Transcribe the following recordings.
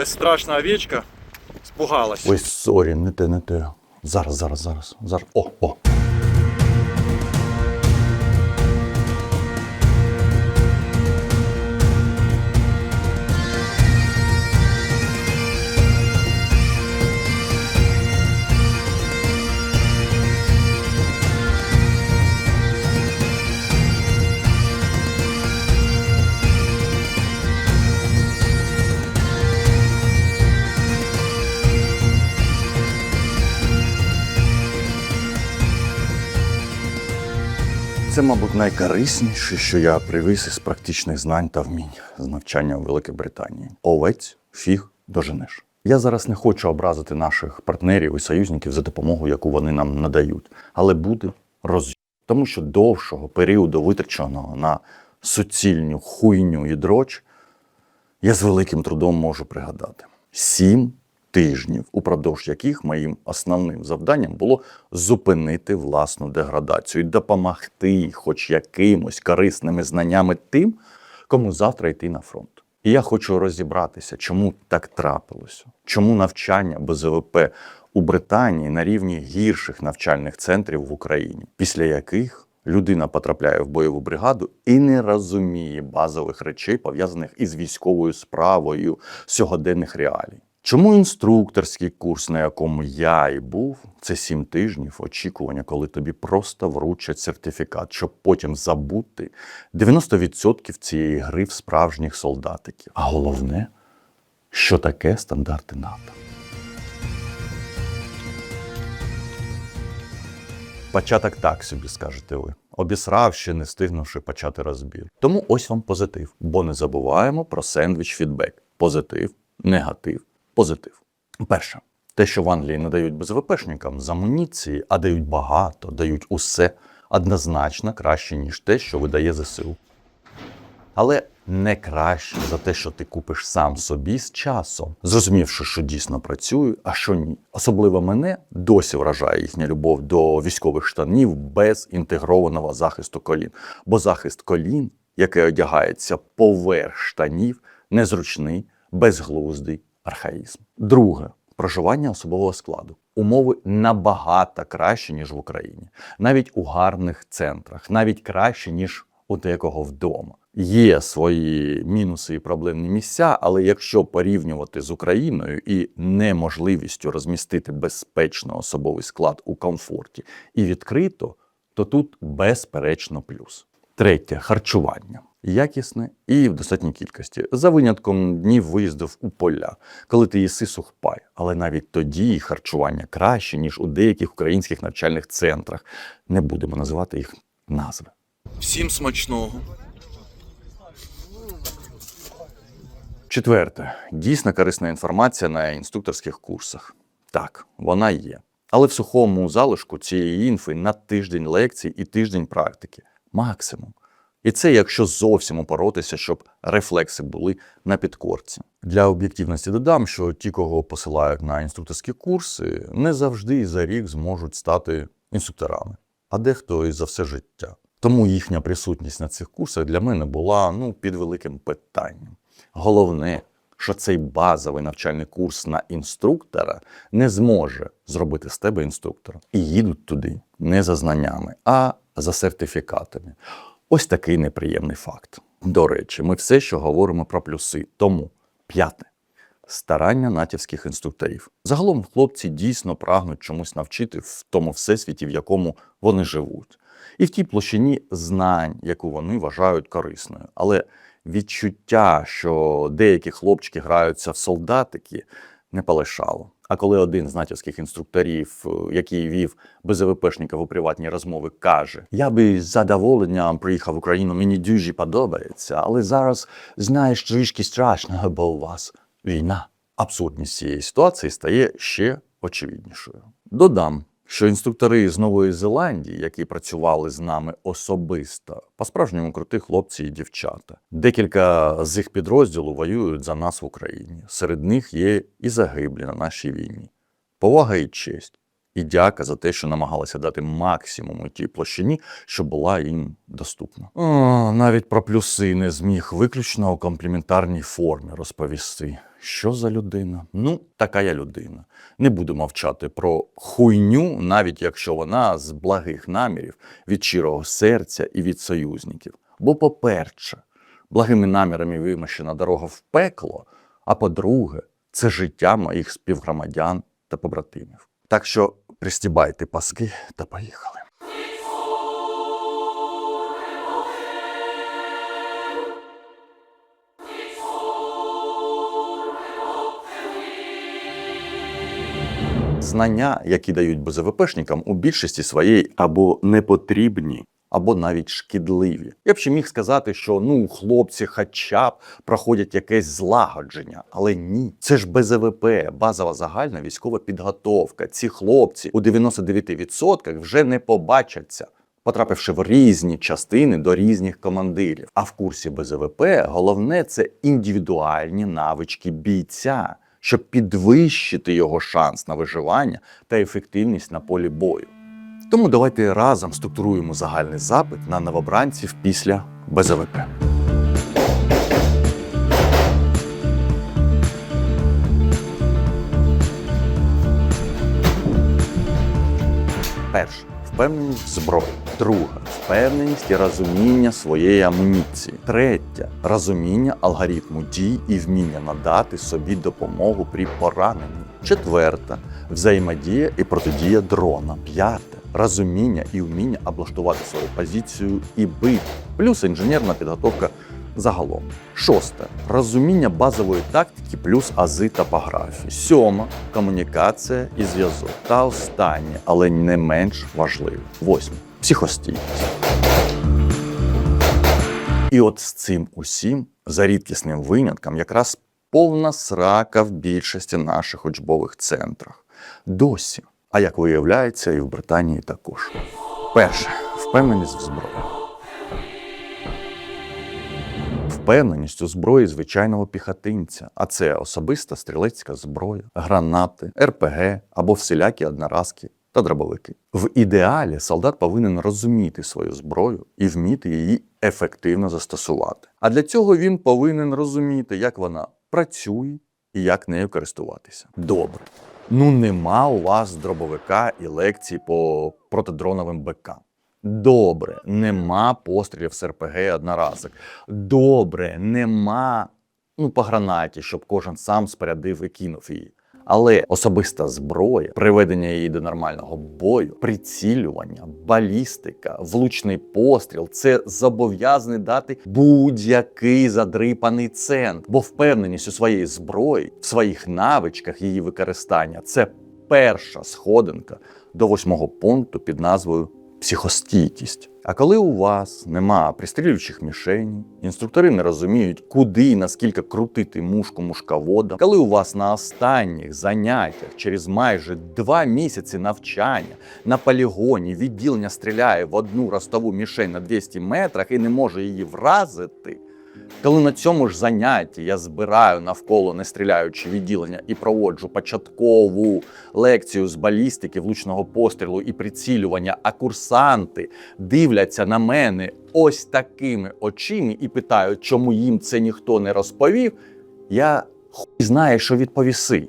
Безстрашна овечка спугалась. Ой, сорі, не те, не те. Зараз, зараз, зараз. зараз. О, о. Це, мабуть, найкорисніше, що я привіз із практичних знань та вмінь з навчання у Великій Британії. Овець, фіг доженеш. Я зараз не хочу образити наших партнерів і союзників за допомогу, яку вони нам надають, але буде роз'єм. Тому що довшого періоду, витраченого на суцільню хуйню і дроч, я з великим трудом можу пригадати. Сім тижнів, упродовж яких моїм основним завданням було зупинити власну деградацію і допомогти хоч якимось корисними знаннями тим, кому завтра йти на фронт. І я хочу розібратися, чому так трапилося, чому навчання БЗВП у Британії на рівні гірших навчальних центрів в Україні, після яких людина потрапляє в бойову бригаду і не розуміє базових речей, пов'язаних із військовою справою сьогоденних реалій. Чому інструкторський курс, на якому я і був, це сім тижнів очікування, коли тобі просто вручать сертифікат, щоб потім забути 90% цієї гри в справжніх солдатиків. А головне, що таке стандарти НАТО. Початок так собі, скажете ви. Обісрав ще не встигнувши почати розбір. Тому ось вам позитив. Бо не забуваємо про сендвіч фідбек. Позитив, негатив, позитив. Перше, те, що в Англії не дають БЗВПшникам з амуніції, а дають багато, дають усе однозначно краще, ніж те, що видає ЗСУ. Але не краще за те, що ти купиш сам собі з часом, зрозумівши, що дійсно працює, а що ні. Особливо мене досі вражає їхня любов до військових штанів без інтегрованого захисту колін. Бо захист колін, який одягається поверх штанів, незручний, безглуздий архаїзм. Друге проживання особового складу. Умови набагато краще, ніж в Україні, навіть у гарних центрах, навіть краще, ніж у декого вдома. Є свої мінуси і проблемні місця, але якщо порівнювати з Україною і неможливістю розмістити безпечно особовий склад у комфорті і відкрито, то тут безперечно плюс. Третє харчування. Якісне і в достатній кількості, за винятком днів виїздів у поля, коли ти їси сухпай. Але навіть тоді харчування краще, ніж у деяких українських навчальних центрах. Не будемо називати їх назви. Всім смачного. Четверте, дійсно корисна інформація на інструкторських курсах. Так, вона є. Але в сухому залишку цієї інфи на тиждень лекцій і тиждень практики максимум. І це якщо зовсім упоротися, щоб рефлекси були на підкорці. Для об'єктивності додам, що ті, кого посилають на інструкторські курси, не завжди за рік зможуть стати інструкторами, а дехто і за все життя. Тому їхня присутність на цих курсах для мене була ну, під великим питанням. Головне, що цей базовий навчальний курс на інструктора не зможе зробити з тебе інструктора. І їдуть туди не за знаннями, а за сертифікатами. Ось такий неприємний факт. До речі, ми все, що говоримо про плюси. Тому п'яте. Старання натівських інструкторів. Загалом хлопці дійсно прагнуть чомусь навчити в тому всесвіті, в якому вони живуть, і в тій площині знань, яку вони вважають корисною. Але відчуття, що деякі хлопчики граються в солдатики, не полишало. А коли один з натівських інструкторів, е, який вів БЗВПшників у приватні розмови, каже: Я би з задоволенням приїхав в Україну, мені дуже подобається, але зараз знаєш трішки страшно, бо у вас війна. Абсурдність цієї ситуації стає ще очевиднішою. Додам, що інструктори з Нової Зеландії, які працювали з нами особисто, по-справжньому круті хлопці і дівчата. Декілька з їх підрозділу воюють за нас в Україні. Серед них є і загиблі на нашій війні. Повага і честь. І дяка за те, що намагалися дати максимум у тій площині, що була їм доступна. О, навіть про плюси не зміг виключно у компліментарній формі розповісти. Що за людина? Ну, така я людина. Не буду мовчати про хуйню, навіть якщо вона з благих намірів, від щирого серця і від союзників. Бо, по-перше, благими намірами вимощена дорога в пекло, а по-друге, це життя моїх співгромадян та побратимів. Так що пристібайте паски та поїхали. Знання, які дають БЗВПшникам, у більшості своєї або непотрібні, або навіть шкідливі. Я б ще міг сказати, що ну хлопці хоча б проходять якесь злагодження, але ні, це ж БЗВП, базова загальна військова підготовка. Ці хлопці у 99% вже не побачаться. Потрапивши в різні частини до різних командирів. А в курсі БЗВП головне це індивідуальні навички бійця, щоб підвищити його шанс на виживання та ефективність на полі бою. Тому давайте разом структуруємо загальний запит на новобранців після БЗВП. Перше впевненість зброї. Друга впевненість і розуміння своєї амуніції. Третя розуміння алгоритму дій і вміння надати собі допомогу при пораненні. Четверта взаємодія і протидія дрона. П'яте розуміння і вміння облаштувати свою позицію і бити. Плюс інженерна підготовка загалом. Шосте розуміння базової тактики плюс ази топографії. Сьома комунікація і зв'язок. Та останнє, але не менш важливе. Восьме психостійкість. І от з цим усім, за рідкісним винятком, якраз повна срака в більшості наших учбових центрах. Досі. А як виявляється, і в Британії також. Перше впевненість в зброї. Впевненість у зброї звичайного піхотинця, а це особиста стрілецька зброя, гранати, РПГ або всілякі одноразки та дробовики. В ідеалі солдат повинен розуміти свою зброю і вміти її ефективно застосувати. А для цього він повинен розуміти, як вона працює і як нею користуватися. Добре. Ну нема у вас дробовика і лекцій по протидроновим БК. Добре, нема пострілів з РПГ одноразок. Добре, нема ну, по гранаті, щоб кожен сам спорядив і кинув її. Але особиста зброя, приведення її до нормального бою, прицілювання, балістика, влучний постріл це зобов'язаний дати будь-який задрипаний цент. Бо впевненість у своїй зброї, в своїх навичках її використання це перша сходинка до восьмого пункту під назвою психостійкість. А коли у вас нема пристрілюючих мішеней, інструктори не розуміють, куди і наскільки крутити мушку мушковода, коли у вас на останніх заняттях через майже два місяці навчання на полігоні відділення стріляє в одну ростову мішень на 200 метрах і не може її вразити. Коли на цьому ж занятті я збираю навколо нестріляючі відділення і проводжу початкову лекцію з балістики, влучного пострілу і прицілювання, а курсанти дивляться на мене ось такими очима і питають, чому їм це ніхто не розповів, я хуй знаю, що відповіси.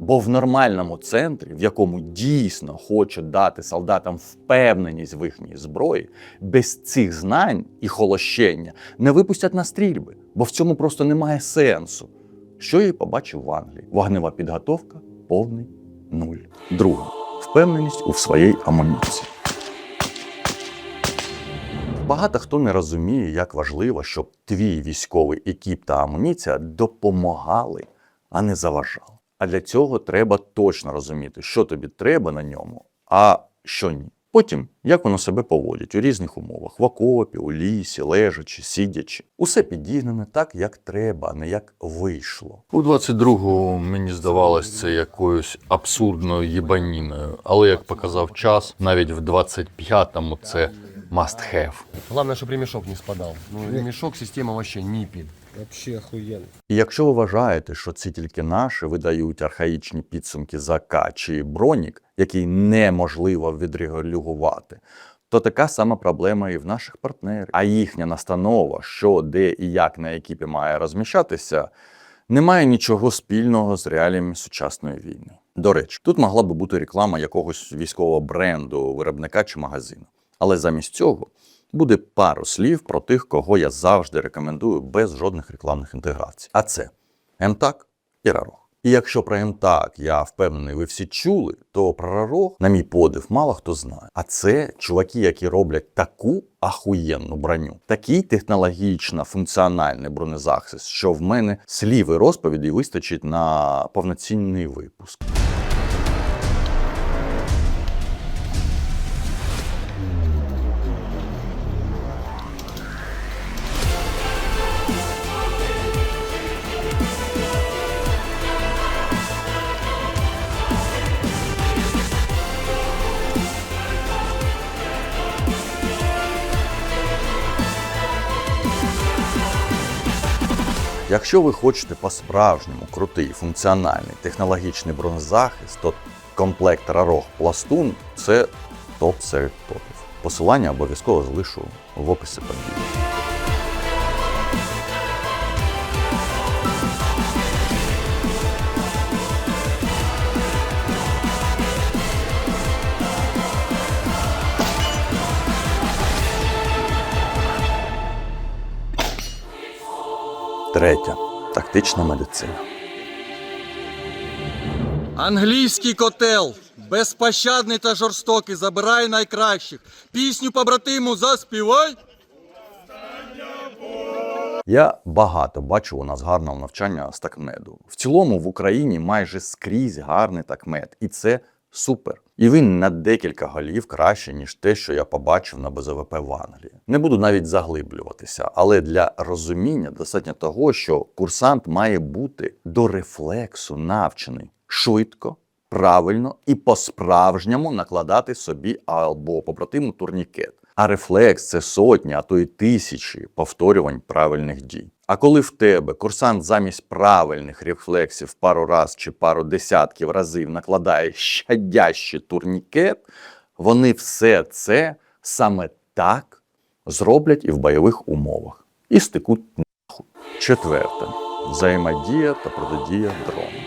Бо в нормальному центрі, в якому дійсно хочуть дати солдатам впевненість в їхній зброї, без цих знань і холощення не випустять на стрільби, бо в цьому просто немає сенсу. Що я і побачив в Англії: вогнева підготовка повний нуль. Друге впевненість у своїй амуніції. Багато хто не розуміє, як важливо, щоб твій військовий екіп та амуніція допомагали, а не заважали. А для цього треба точно розуміти, що тобі треба на ньому, а що ні. Потім, як воно себе поводить у різних умовах: в окопі, у лісі, лежачи, сидячи. Усе підігнане так, як треба, а не як вийшло. У 22-го мені здавалось це якоюсь абсурдною їбаніною, але як показав час, навіть в 25-му це must have. Главное, чтобы ремешок не спадал. Ну, ремешок система вообще ниппель. Вообще охуенно. І якщо ви вважаєте, що це тільки наші видають архаїчні підсумки за К чи бронік, який неможливо відрегулювати, то така сама проблема і в наших партнерів. А їхня настанова, що, де і як на екіпі має розміщатися, немає нічого спільного з реаліями сучасної війни. До речі, тут могла би бути реклама якогось військового бренду, виробника чи магазину. Але замість цього буде пару слів про тих, кого я завжди рекомендую без жодних рекламних інтеграцій. А це МТАК і Рарох. І якщо про МТАК я впевнений, ви всі чули, то про Рарох, на мій подив, мало хто знає. А це чуваки, які роблять таку ахуєнну броню, такий технологічно функціональний бронезахист, що в мене слів і розповідей вистачить на повноцінний випуск. Якщо ви хочете по-справжньому крутий, функціональний технологічний бронезахист, то комплект Рарох Пластун це топ серед топів. Посилання обов'язково залишу в описі під. Третя тактична медицина. Англійський котел. Безпощадний та жорстокий. Забирай найкращих. Пісню побратиму заспівай. Я багато бачив у нас гарного навчання з такмеду. В цілому в Україні майже скрізь гарний такмед, і це супер. І він на декілька голів краще, ніж те, що я побачив на БЗВП в Англії. Не буду навіть заглиблюватися, але для розуміння достатньо того, що курсант має бути до рефлексу навчений швидко, правильно і по-справжньому накладати собі або побратиму турнікет. А рефлекс це сотні, а то й тисячі повторювань правильних дій. А коли в тебе курсант замість правильних рефлексів пару раз чи пару десятків разів накладає щадящий турнікет, вони все це саме так зроблять і в бойових умовах. І стикуть нахуй. Четверте. Взаємодія та протидія дрону.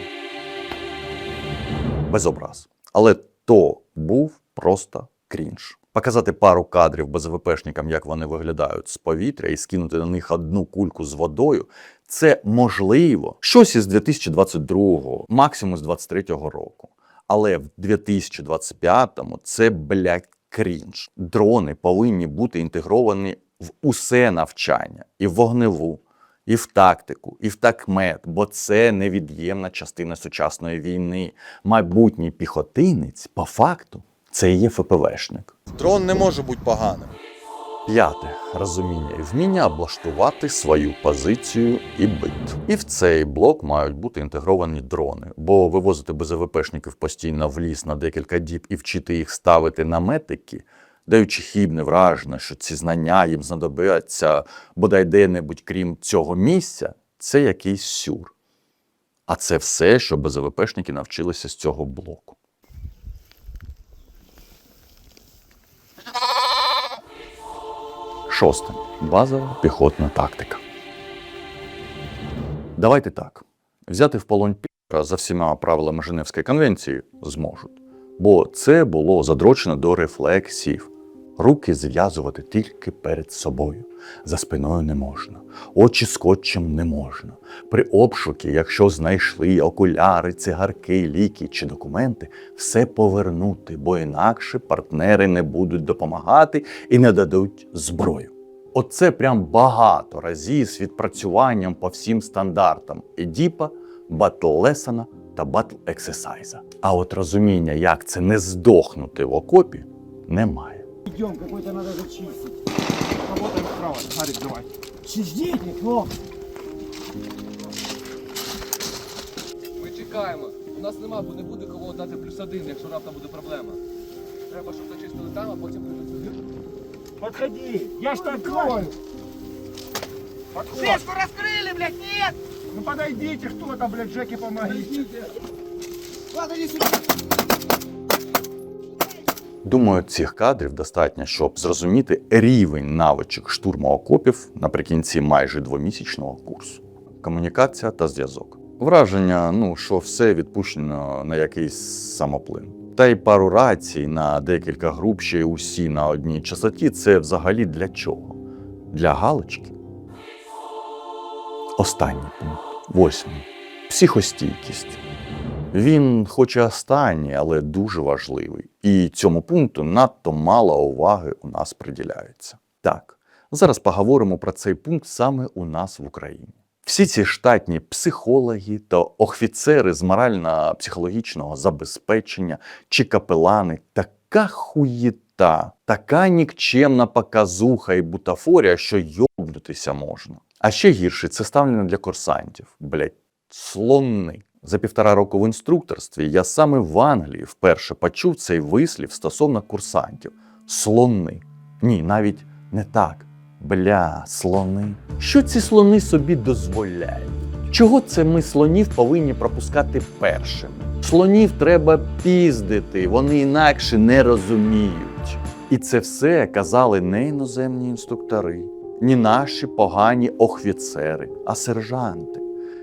Без образ. Але то був просто крінж. Показати пару кадрів БЗВПшникам, як вони виглядають з повітря, і скинути на них одну кульку з водою, це можливо щось із 2022-го, максимум з 23-го року. Але в 2025-му це блядь, крінж. Дрони повинні бути інтегровані в усе навчання, і в вогневу, і в тактику, і в такмет, бо це невід'ємна частина сучасної війни. Майбутній піхотинець, по факту, це і є ФПВшник. Дрон не може бути поганим. П'яте розуміння і вміння облаштувати свою позицію і бит. І в цей блок мають бути інтегровані дрони, бо вивозити БЗВПшників постійно в ліс на декілька діб і вчити їх ставити наметики, даючи хібне враження, що ці знання їм знадобляться бодай де-небудь крім цього місця, це якийсь сюр. А це все, що БЗВПшники навчилися з цього блоку. Шосте. Базова піхотна тактика. Давайте так. Взяти в полон піра за всіма правилами Женевської конвенції зможуть. Бо це було задрочено до рефлексів. Руки зв'язувати тільки перед собою. За спиною не можна. Очі скотчем не можна. При обшукі, якщо знайшли окуляри, цигарки, ліки чи документи, все повернути, бо інакше партнери не будуть допомагати і не дадуть зброю. Оце прям багато разів з відпрацюванням по всім стандартам Едіпа, Батл Лесона та Батл Ексесайза. А от розуміння, як це не здохнути в окопі, немає. Идем, какой-то надо зачистить. Работаем справа. Гарик, давай. Чистите, хлопцы. Ми чекаємо. У нас нема, бо не буде кого дати плюс один, якщо раптом буде проблема. Треба, щоб зачистили там, а потім прийдуть сюди. Подходи. Я ж открою. Подходь. Крышку раскрыли, блядь, нет! Ну подойдите, кто там, блядь, Джеки, помогите. Ладно, иди сюда. Думаю, цих кадрів достатньо, щоб зрозуміти рівень навичок штурму окопів наприкінці майже двомісячного курсу. комунікація та зв'язок. Враження, ну, що все відпущено на якийсь самоплин. Та й пару рацій на декілька груп, ще й усі на одній частоті це взагалі для чого? Для галочки. Останній пункт. Восьмий. Психостійкість. Він, хоч і останній, але дуже важливий. І цьому пункту надто мало уваги у нас приділяється. Так, зараз поговоримо про цей пункт саме у нас в Україні. Всі ці штатні психологи та офіцери з морально-психологічного забезпечення чи капелани така хуєта, така нікчемна показуха і бутафорія, що йобнутися можна. А ще гірше це ставлення для курсантів. Блять, слони. За півтора року в інструкторстві я саме в Англії вперше почув цей вислів стосовно курсантів. Слони. Ні, навіть не так. Бля, слони. Що ці слони собі дозволяють? Чого це ми слонів повинні пропускати першими? Слонів треба піздити, вони інакше не розуміють. І це все казали не іноземні інструктори, ні наші погані охвіцери, а сержанти,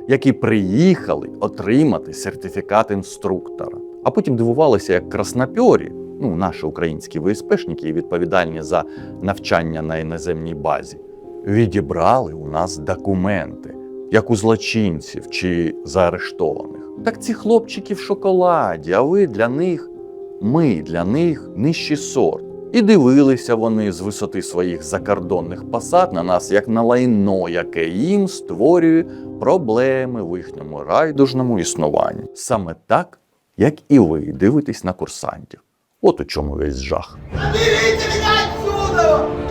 які приїхали отримати сертифікат інструктора. А потім дивувалися, як краснопьорі, ну, наші українські ВСПшники, відповідальні за навчання на іноземній базі, відібрали у нас документи, як у злочинців чи заарештованих. Так ці хлопчики в шоколаді, а ви для них, ми для них нижчий сорт. І дивилися вони з висоти своїх закордонних посад на нас як на лайно, яке їм створює проблеми в їхньому райдужному існуванні. Саме так, як і ви дивитесь на курсантів. От у чому весь жах. Дивіться мене отсюда!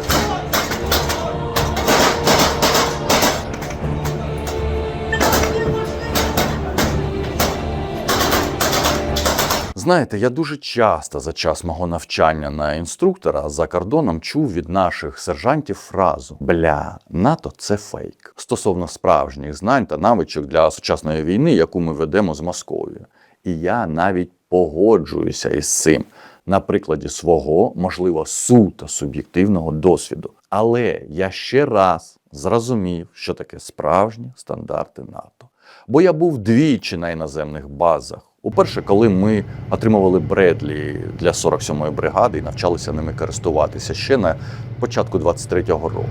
Знаєте, я дуже часто за час мого навчання на інструктора за кордоном чув від наших сержантів фразу Бля, НАТО це фейк стосовно справжніх знань та навичок для сучасної війни, яку ми ведемо з Московією. І я навіть погоджуюся із цим на прикладі свого, можливо, суто суб'єктивного досвіду. Але я ще раз зрозумів, що таке справжні стандарти НАТО. Бо я був двічі на іноземних базах. Уперше, коли ми отримували Бредлі для 47-ї бригади і навчалися ними користуватися ще на початку 23-го року.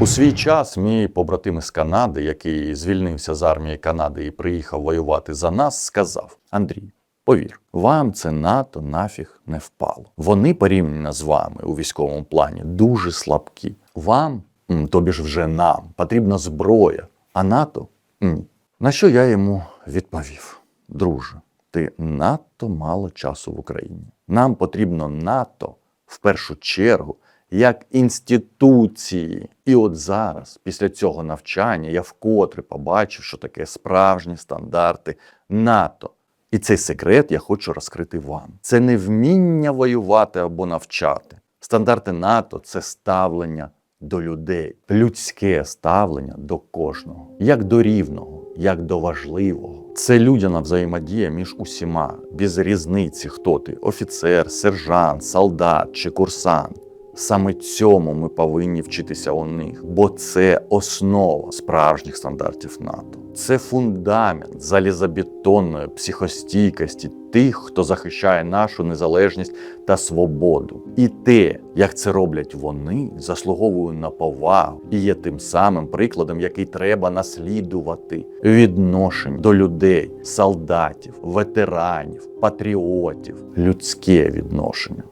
У свій час мій побратим із Канади, який звільнився з армії Канади і приїхав воювати за нас, сказав: Андрій, повір, вам це НАТО нафіг не впало. Вони порівняно з вами у військовому плані дуже слабкі. Вам, тобі ж вже нам, потрібна зброя, а НАТО ні. На що я йому відповів: друже, ти надто мало часу в Україні. Нам потрібно НАТО в першу чергу як інституції. І от зараз, після цього навчання, я вкотре побачив, що таке справжні стандарти НАТО. І цей секрет я хочу розкрити вам. Це не вміння воювати або навчати. Стандарти НАТО це ставлення до людей, людське ставлення до кожного, як до рівного, як до важливого. Це людяна взаємодія між усіма, без різниці, хто ти офіцер, сержант, солдат чи курсант. Саме цьому ми повинні вчитися у них, бо це основа справжніх стандартів НАТО. Це фундамент залізобетонної психостійкості тих, хто захищає нашу незалежність та свободу. І те, як це роблять вони, заслуговує на повагу і є тим самим прикладом, який треба наслідувати. Відношень до людей, солдатів, ветеранів, патріотів, людське відношення.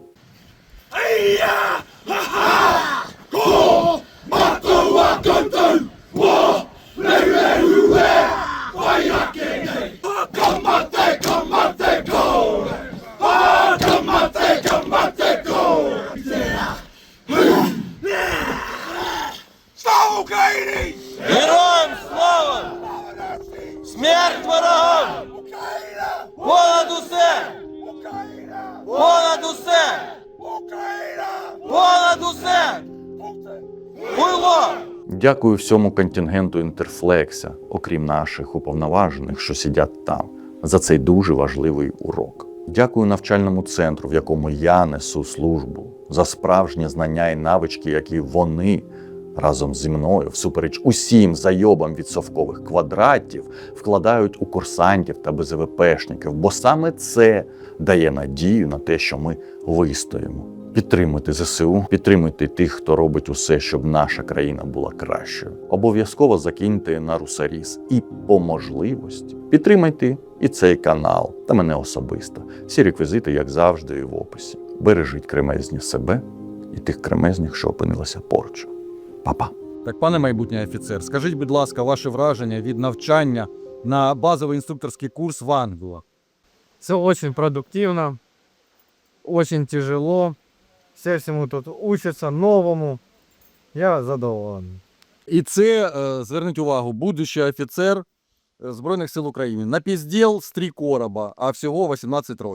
Слава Україні! Героям слава! Смерть ворогам! Україна! Понад усе! Україна! Понад усе! Україна! Понад усе! Хуйло! Дякую всьому контингенту Інтерфлекса, окрім наших уповноважених, що сидять там, за цей дуже важливий урок. Дякую навчальному центру, в якому я несу службу, за справжні знання і навички, які вони разом зі мною, всупереч усім зайобам від совкових квадратів, вкладають у курсантів та БЗВПшників, бо саме це дає надію на те, що ми вистоїмо. Підтримуйте ЗСУ, підтримуйте тих, хто робить усе, щоб наша країна була кращою. Обов'язково закиньте на Русаріс і по можливості підтримайте і цей канал та мене особисто. Всі реквізити, як завжди, в описі. Бережіть кремезні себе і тих кремезних, що опинилися поруч. Па-па! Так, пане майбутній офіцер, скажіть, будь ласка, ваше враження від навчання на базовий інструкторський курс в Ангело? Все очень продуктивно, очень тяжело. Все всему тут учатся новому. Я задоволений. І це, е, зверніть увагу, будущий офіцер Збройних сил України. Напізділ з три короба, а всього 18 років.